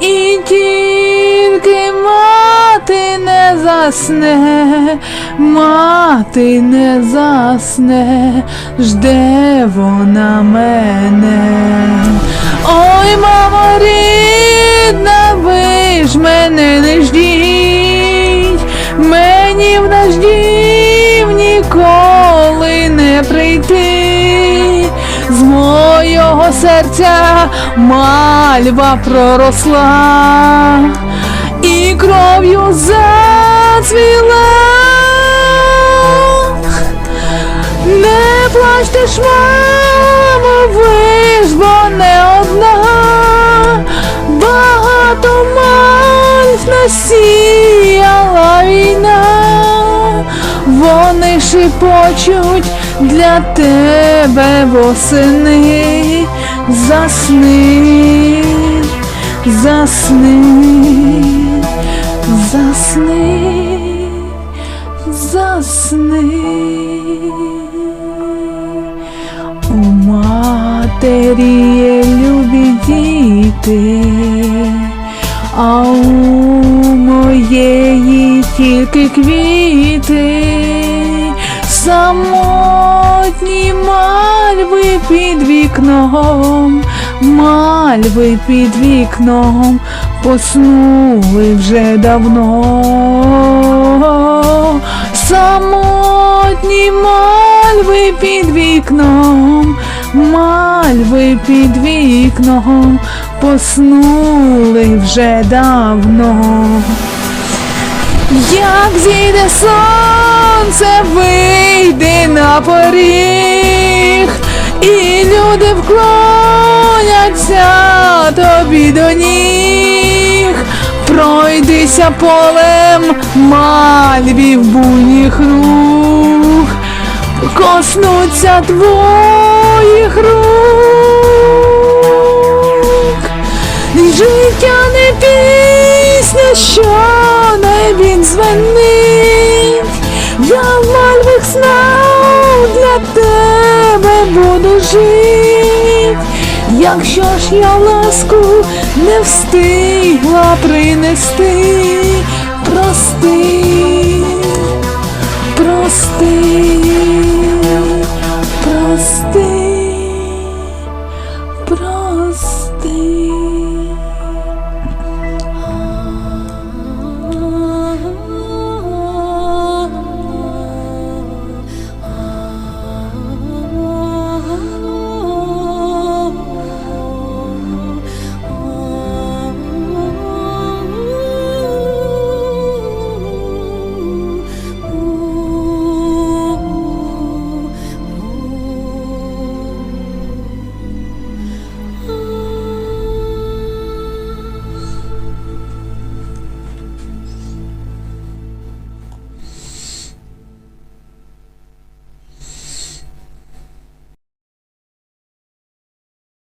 і тільки мати не засне, мати не засне, жде вона мене. Ой, мамо рідна, ви ж мене не ждіть, серця мальва проросла і кров'ю зацвіла. Не плачте ж, вони шепочуть для тебе восени, засни, засни, засни, засни. У матері є любі діти, а у моєї тільки квіти, самотні мальви під вікном, мальви під вікном поснули вже давно. Самотні мальви під вікном, мальви під вікном поснули вже давно. Як зійде сонце, вийди на поріг, і люди вклоняться тобі до ніг. Пройдися полем мальвів буйних рух, коснуться твоїх рук. Що небін дзвонив, Я в мальвих снах для тебе буду жить. Якщо ж я ласку не встигла принести,